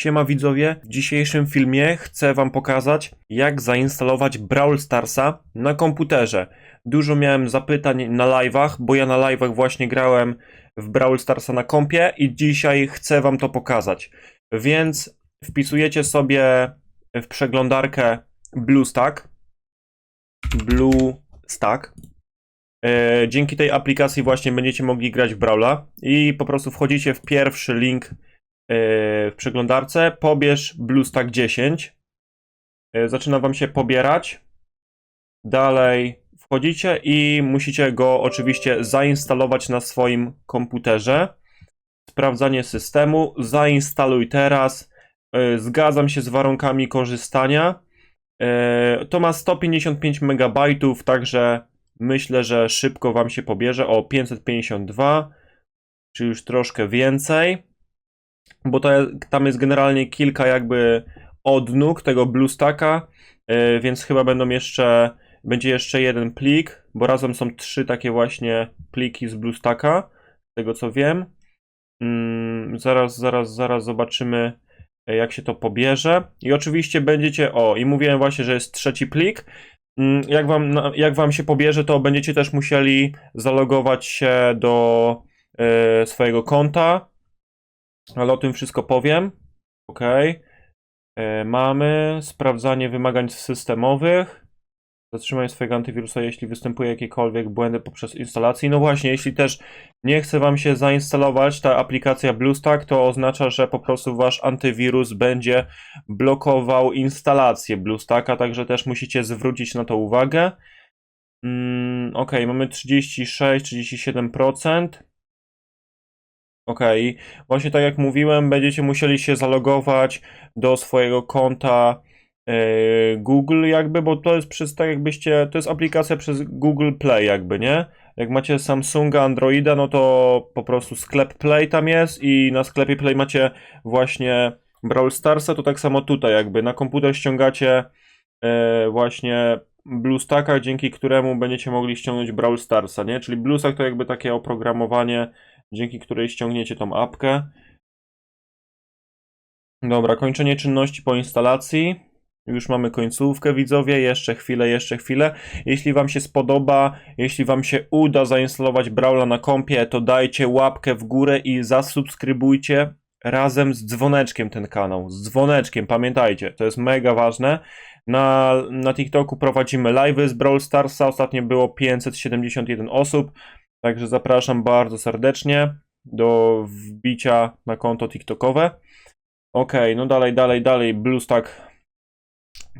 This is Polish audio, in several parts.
Siema widzowie, w dzisiejszym filmie chcę wam pokazać jak zainstalować Brawl Starsa na komputerze. Dużo miałem zapytań na live'ach, bo ja na live'ach właśnie grałem w Brawl Starsa na kompie i dzisiaj chcę wam to pokazać. Więc wpisujecie sobie w przeglądarkę BlueStack. BlueStack. E, Dzięki tej aplikacji właśnie będziecie mogli grać w Brawla i po prostu wchodzicie w pierwszy link w przeglądarce, pobierz BlueStack 10. E, Zaczyna wam się pobierać. Dalej wchodzicie i musicie go oczywiście zainstalować na swoim komputerze. Sprawdzanie systemu, zainstaluj teraz. E, Zgadzam się z warunkami korzystania. E, To ma 155 MB, także myślę, że szybko wam się pobierze. O 552, czy już troszkę więcej bo to, tam jest generalnie kilka jakby odnóg tego BlueStacka, yy, więc chyba będą jeszcze, będzie jeszcze jeden plik, bo razem są trzy takie właśnie pliki z BlueStacka, z tego co wiem. Mm, zaraz, zaraz, zaraz zobaczymy e, jak się to pobierze. I oczywiście będziecie, o i mówiłem właśnie, że jest trzeci plik. Mm, Jak wam, jak wam się pobierze, to będziecie też musieli zalogować się do e, swojego konta, ale o tym wszystko powiem. Ok. E, mamy sprawdzanie wymagań systemowych. Zatrzymanie swojego antywirusa, jeśli występuje jakiekolwiek błędy poprzez instalację. No właśnie, jeśli też nie chce Wam się zainstalować ta aplikacja BlueStack, to oznacza, że po prostu Wasz antywirus będzie blokował instalację BlueStacka, także też musicie zwrócić na to uwagę. Mm, ok, mamy 36-37%. Ok, Właśnie tak jak mówiłem, będziecie musieli się zalogować do swojego konta e, Google jakby, bo to jest przez tak jakbyście, to jest aplikacja przez Google Play jakby, nie? Jak macie Samsunga, Androida, no to po prostu sklep Play tam jest i na sklepie Play macie właśnie Brawl Starsa, to tak samo tutaj jakby, na komputer ściągacie e, właśnie BlueStacka, dzięki któremu będziecie mogli ściągnąć Brawl Starsa, nie? Czyli BlueStack to jakby takie oprogramowanie, dzięki której ściągniecie tą apkę. Dobra, kończenie czynności po instalacji. Już mamy końcówkę, widzowie. Jeszcze chwilę, jeszcze chwilę. Jeśli Wam się spodoba, jeśli Wam się uda zainstalować Brawla na kompie, to dajcie łapkę w górę i zasubskrybujcie razem z dzwoneczkiem ten kanał. Z dzwoneczkiem, pamiętajcie, to jest mega ważne. Na, na TikToku prowadzimy live'y z Brawl Starsa. Ostatnio było 571 osób. Także zapraszam bardzo serdecznie do wbicia na konto TikTokowe. Ok, no dalej, dalej, dalej. BlueStack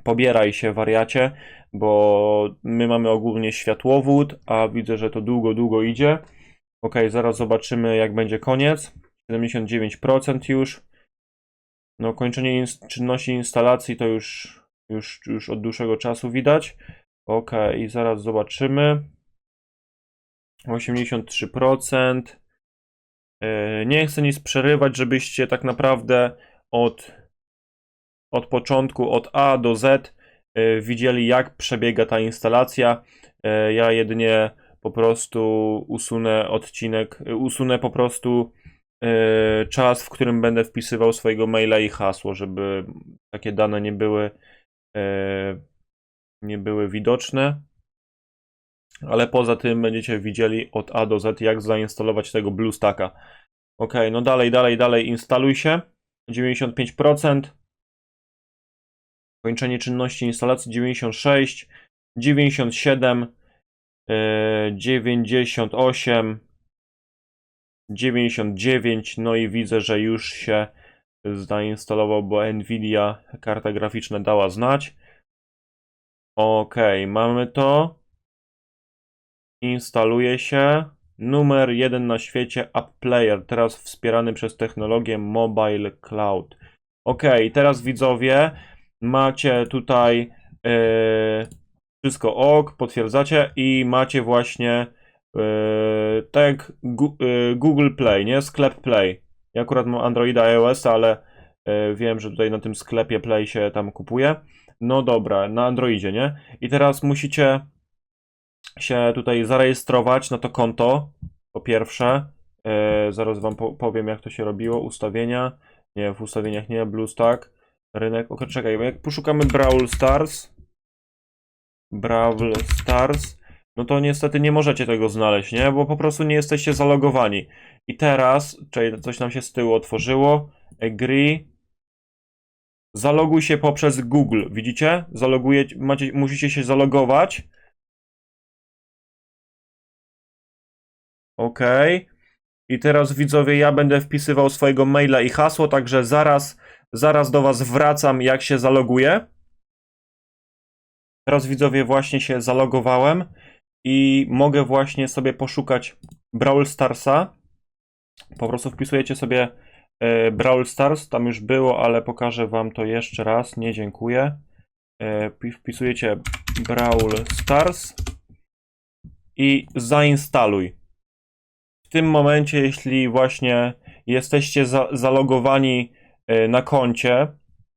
pobieraj się, wariacie, bo my mamy ogólnie światłowód, a widzę, że to długo, długo idzie. Ok, zaraz zobaczymy, jak będzie koniec. 79% już. No, kończenie czynności instalacji to już, już, już od dłuższego czasu widać. Ok, i zaraz zobaczymy. 83%. Yy, Nie chcę nic przerywać, żebyście tak naprawdę od, od początku, od A do Z yy, widzieli, jak przebiega ta instalacja. Yy, Ja jedynie po prostu usunę odcinek, usunę po prostu czas, w którym będę wpisywał swojego maila i hasło, żeby takie dane nie były, nie były widoczne. Ale poza tym będziecie widzieli od A do Z, jak zainstalować tego BlueStacka. Ok, no dalej, dalej, dalej, instaluj się. 95%. Kończenie czynności instalacji 96, 97, e, 98, 99. No i widzę, że już się zainstalował, bo Nvidia karta graficzna dała znać. Ok, mamy to instaluje się numer jeden na świecie App Player, teraz wspierany przez technologię Mobile Cloud. Ok, teraz widzowie, macie tutaj e, wszystko ok, potwierdzacie i macie właśnie e, tak Gu- e, Google Play, nie? Sklep Play. Ja akurat mam Androida iOS, ale e, wiem, że tutaj na tym sklepie Play się tam kupuje. No dobra, na Androidzie, nie? I teraz musicie się tutaj zarejestrować na to konto. Po pierwsze, e, zaraz Wam po, powiem, jak to się robiło. Ustawienia, Nie, w ustawieniach nie, BlueStack. Rynek, ok, czekaj, jak poszukamy Brawl Stars. Brawl Stars. No to niestety nie możecie tego znaleźć, nie? Bo po prostu nie jesteście zalogowani. I teraz, czyli coś nam się z tyłu otworzyło. Agree. Zaloguj się poprzez Google. Widzicie? Zaloguje, macie, musicie się zalogować. OK. I teraz widzowie, ja będę wpisywał swojego maila i hasło, także zaraz, zaraz do Was wracam, jak się zaloguję. Teraz widzowie, właśnie się zalogowałem i mogę właśnie sobie poszukać Brawl Starsa. Po prostu wpisujecie sobie e, Brawl Stars, tam już było, ale pokażę Wam to jeszcze raz, nie dziękuję. E, pi- wpisujecie Brawl Stars i zainstaluj. Tym momencie, jeśli właśnie jesteście za, zalogowani e, na koncie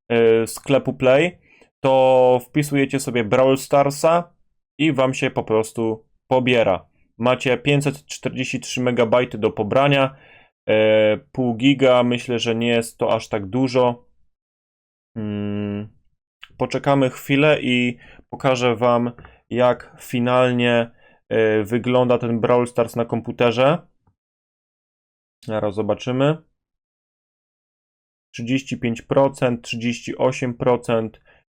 e, sklepu Play, to wpisujecie sobie Brawl Starsa i wam się po prostu pobiera. Macie 543 MB do pobrania, e, pół giga, myślę, że nie jest to aż tak dużo. Mm, Poczekamy chwilę i pokażę wam, jak finalnie wygląda ten Brawl Stars na komputerze. Zaraz zobaczymy. 35%, 38%,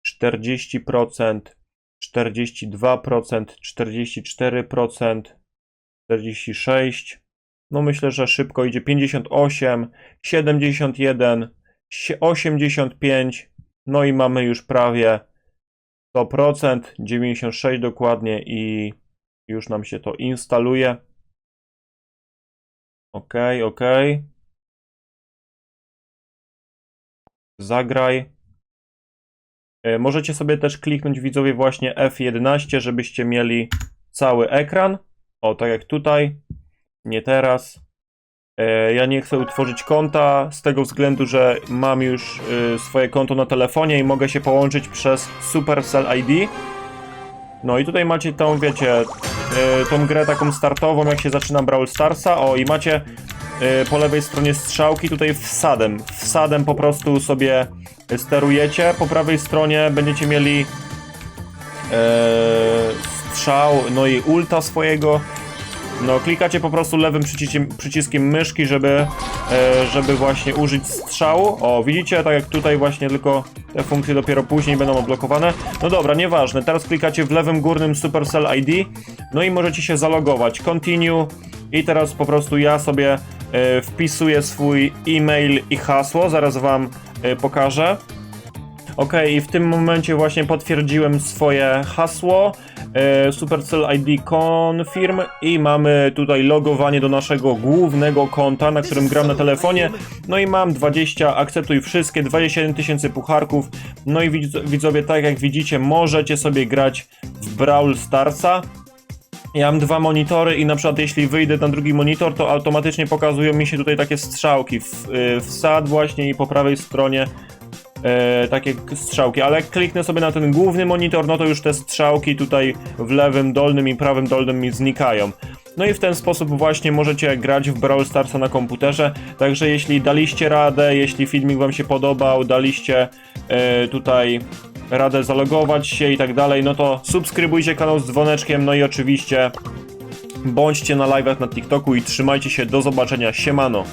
40%, 42%, 44%, 46%. No myślę, że szybko idzie 58, 71, 85, no i mamy już prawie 100%, 96 dokładnie i już nam się to instaluje. OK, OK. Zagraj. E, Możecie sobie też kliknąć widzowie właśnie F11, żebyście mieli cały ekran. O, tak jak tutaj. Nie teraz. E, Ja nie chcę utworzyć konta z tego względu, że mam już y, swoje konto na telefonie i mogę się połączyć przez Supercell ID. No i tutaj macie tą, wiecie, tą grę taką startową, jak się zaczyna Brawl Starsa. O, i macie y, po lewej stronie strzałki tutaj wsadem. Wsadem po prostu sobie sterujecie. Po prawej stronie będziecie mieli e, strzał, no i ulta swojego. No, klikacie po prostu lewym przyciskiem, przyciskiem myszki, żeby, e, żeby właśnie użyć strzału. O, widzicie, tak jak tutaj właśnie, tylko te funkcje dopiero później będą odblokowane. No dobra, nieważne. Teraz klikacie w lewym górnym Supercell ID, no i możecie się zalogować. Continue i teraz po prostu ja sobie e, wpisuję swój e-mail i hasło, zaraz wam e, pokażę. Ok, i w tym momencie właśnie potwierdziłem swoje hasło. E, Supercell ID Confirm i mamy tutaj logowanie do naszego głównego konta, na którym gram na telefonie. No i mam 20, akceptuj wszystkie, 27 tysięcy pucharków. No i widz- widzowie, tak jak widzicie, możecie sobie grać w Brawl Starsa. Ja mam dwa monitory i na przykład jeśli wyjdę na drugi monitor, to automatycznie pokazują mi się tutaj takie strzałki. W, y, wsad właśnie i po prawej stronie e, takie strzałki, ale jak kliknę sobie na ten główny monitor, no to już te strzałki tutaj w lewym dolnym i prawym dolnym mi znikają. No i w ten sposób właśnie możecie grać w Brawl Starsa na komputerze, także jeśli daliście radę, jeśli filmik wam się podobał, daliście e, tutaj radę zalogować się i tak dalej, no to subskrybujcie kanał z dzwoneczkiem, no i oczywiście bądźcie na live'ach na TikToku i trzymajcie się, do zobaczenia, siemano!